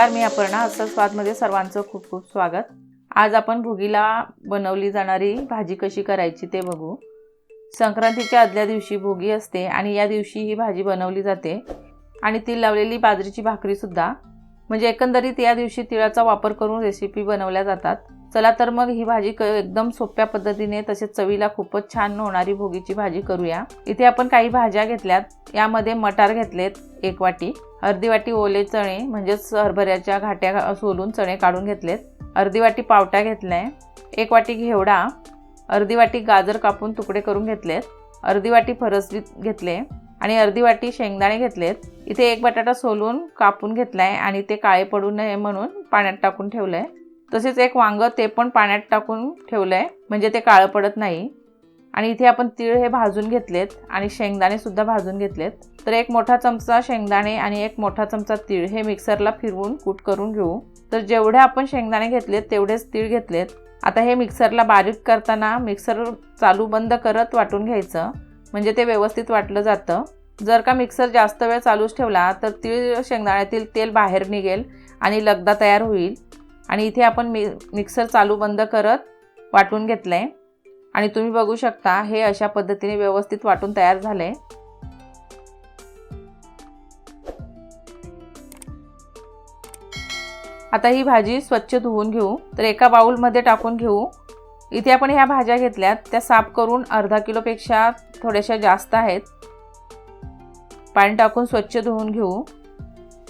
नमस्कार मी अपर्णा. असं स्वादमध्ये सर्वांचं खूप खूप स्वागत. आज आपण भुगीला बनवली जाणारी भाजी कशी करायची ते बघू. संक्रांतीच्या आदल्या दिवशी भोगी असते आणि या दिवशी ही भाजी बनवली जाते. आणि ती लावलेली बाजरीची भाकरीसुद्धा म्हणजे एकंदरीत या दिवशी तिळाचा वापर करून रेसिपी बनवल्या जातात. चला तर मग ही भाजी क एकदम सोप्या पद्धतीने तसेच चवीला खूपच छान होणारी भोगीची भाजी करूया. इथे आपण काही भाज्या घेतल्यात. यामध्ये मटार घेतलेत एक वाटी अर्धी वाटी ओले चणे म्हणजेच हरभऱ्याच्या घाट्या सोलून चणे काढून घेतलेत. अर्धी वाटी पावटा घेतलाय एक वाटी घेवडा अर्धी वाटी गाजर कापून तुकडे करून घेतलेत अर्धी वाटी फरसबी घेतले आणि अर्धी वाटी शेंगदाणे घेतलेत. इथे एक बटाटा सोलून कापून घेतलाय आणि ते काळे पडू नये म्हणून पाण्यात टाकून ठेवलं आहे तसेच एक वांगं ते पण पाण्यात टाकून ठेवलं आहे म्हणजे ते काळं पडत नाही. आणि इथे आपण तीळ हे भाजून घेतलेत आणि शेंगदाणे सुद्धा भाजून घेतलेत. तर एक मोठा चमचा शेंगदाणे आणि एक मोठा चमचा तीळ हे मिक्सरला फिरवून कूट करून घेऊ. तर जेवढे आपण शेंगदाणे घेतलेत तेवढेच तीळ घेतलेत. आता हे मिक्सरला बारीक करताना मिक्सर चालू बंद करत वाटून घ्यायचं. म्हणजे ते व्यवस्थित वाटलं जातं. जर का मिक्सर जास्त वेळ चालूच ठेवला तर तीळ शेंगदाण्यातील तेल बाहेर निघेल आणि लगदा तयार होईल. आणि इथे आपण मि मिक्सर चालू बंद करत वाटून घेतलं आहे आणि तुम्ही बघू शकता हे अशा पद्धतीने व्यवस्थित वाटून तयार झालं आहे आता ही भाजी स्वच्छ धुवून घेऊ. तर एका बाउलमध्ये टाकून घेऊ. इथे आपण ह्या भाज्या घेतल्यात. त्या साफ करून अर्धा किलोपेक्षा थोड्याशा जास्त आहेत. पाणी टाकून स्वच्छ धुवून घेऊ.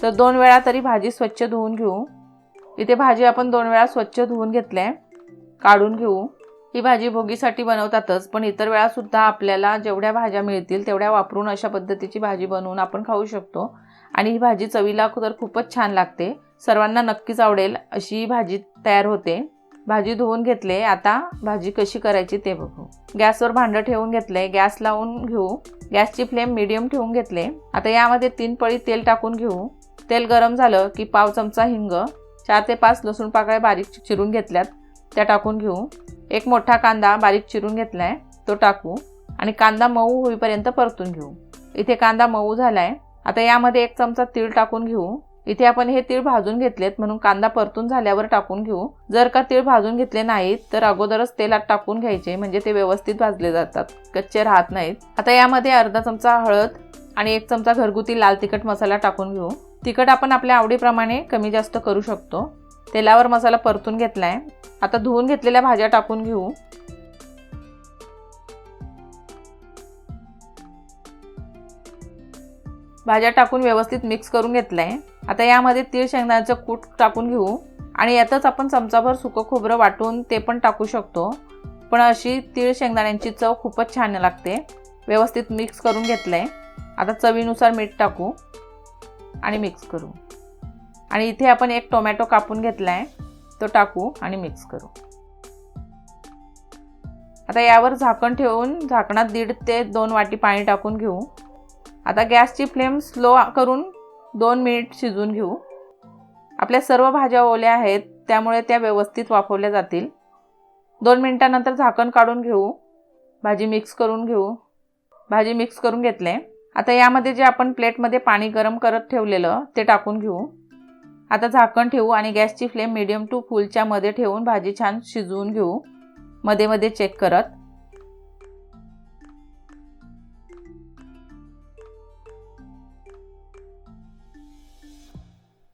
तर दोन वेळा तरी भाजी स्वच्छ धुवून घेऊ. इथे भाजी आपण दोन वेळा स्वच्छ धुवून घेतले काढून घेऊ. ही भाजी भोगीसाठी बनवतातच पण इतर वेळासुद्धा आपल्याला जेवढ्या भाज्या मिळतील तेवढ्या वापरून अशा पद्धतीची भाजी बनवून आपण खाऊ शकतो. आणि ही भाजी चवीला तर खूपच छान लागते. सर्वांना नक्कीच आवडेल अशी ही भाजी तयार होते. भाजी धुवून घेतले आता भाजी कशी करायची ते बघू. गॅसवर भांडं ठेवून घेतले गॅस लावून घेऊ. गॅसची फ्लेम मिडियम ठेवून घेतले. आता यामध्ये तीन पळी तेल टाकून घेऊ. तेल गरम झालं की पाव चमचा हिंग. चार ते पाच लसूण पाकळ्या बारीक चिरून घेतल्यात. त्या टाकून घेऊ. एक मोठा कांदा बारीक चिरून घेतला आहे तो टाकू. आणि कांदा मऊ होईपर्यंत परतून घेऊ. इथे कांदा मऊ झाला आहे आता यामध्ये एक चमचा तीळ टाकून घेऊ. इथे आपण हे तीळ भाजून घेतलेत म्हणून कांदा परतून झाल्यावर टाकून घेऊ. जर का तीळ भाजून घेतले नाहीत तर अगोदरच तेलात टाकून घ्यायचे म्हणजे ते व्यवस्थित भाजले जातात. कच्चे राहत नाहीत. आता यामध्ये अर्धा चमचा हळद आणि एक चमचा घरगुती लाल तिखट मसाला टाकून घेऊ. तिखट आपण आपल्या आवडीप्रमाणे कमी जास्त करू शकतो. तेलावर मसाला परतून घेतला आहे आता धुवून घेतलेल्या भाज्या टाकून घेऊ. भाज्या टाकून व्यवस्थित मिक्स करून घेतलाय. आता यामध्ये तीळ शेंगदाण्याचं कूट टाकून घेऊ. आणि यातच आपण चमचाभर सुकं खोबरं वाटून ते पण टाकू शकतो. पण अशी तीळ शेंगदाण्यांची चव खूपच छान लागते. व्यवस्थित मिक्स करून घेतलं आहे आता चवीनुसार मीठ टाकू. आणि मिक्स करू. आणि इथे आपण एक टोमॅटो कापून घेतला आहे तो टाकू आणि मिक्स करू. आता यावर झाकण ठेवून झाकणात दीड ते दोन वाटी पाणी टाकून घेऊ. आता गॅसची फ्लेम स्लो करून दोन मिनिट शिजवून घेऊ. आपल्या सर्व भाज्या ओल्या आहेत त्यामुळे त्या व्यवस्थित वाफवल्या जातील. दोन मिनिटानंतर झाकण काढून घेऊ. भाजी मिक्स करून घेऊ. भाजी मिक्स करून घेतले. आता यामध्ये जे आपण प्लेटमध्ये पाणी गरम करत ठेवलेलं ते टाकून घेऊ. आता झाकण ठेवू आणि गॅसची फ्लेम मिडियम टू फुलच्या मध्ये ठेवून भाजी छान शिजवून घेऊ. मध्ये मध्ये चेक करत.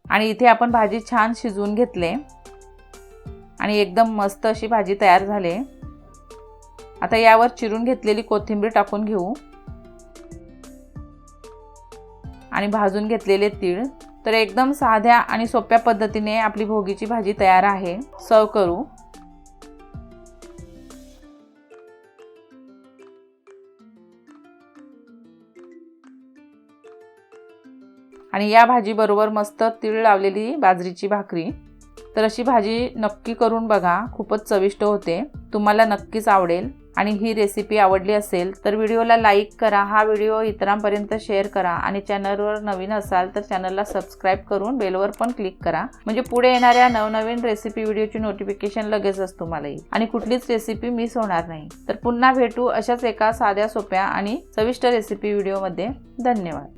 आणि इथे आपण भाजी छान शिजवून घेतले. आणि एकदम मस्त अशी भाजी तयार झाली. आता यावर चिरून घेतलेली कोथिंबीर टाकून घेऊ. आणि भाजून घेतलेले तीळ. तर एकदम साध्या आणि सोप्या पद्धतीने आपली भोगीची भाजी तयार आहे. सर्व करू. आणि या भाजीबरोबर मस्त तीळ लावलेली बाजरीची भाकरी. तर अशी भाजी नक्की करून बघा. खूपच चविष्ट होते. तुम्हाला नक्कीच आवडेल. आणि ही रेसिपी आवडली असेल तर व्हिडिओला लाईक करा हा व्हिडिओ इतरांपर्यंत शेअर करा आणि चॅनलवर नवीन असाल तर चॅनलला सबस्क्राईब करून बेलवर पण क्लिक करा. म्हणजे पुढे येणाऱ्या नवनवीन रेसिपी व्हिडिओची नोटिफिकेशन लगेचच तुम्हाला येईल आणि कुठलीच रेसिपी मिस होणार नाही. तर पुन्हा भेटू अशाच एका साध्या सोप्या आणि चविष्ट रेसिपी व्हिडिओमध्ये धन्यवाद.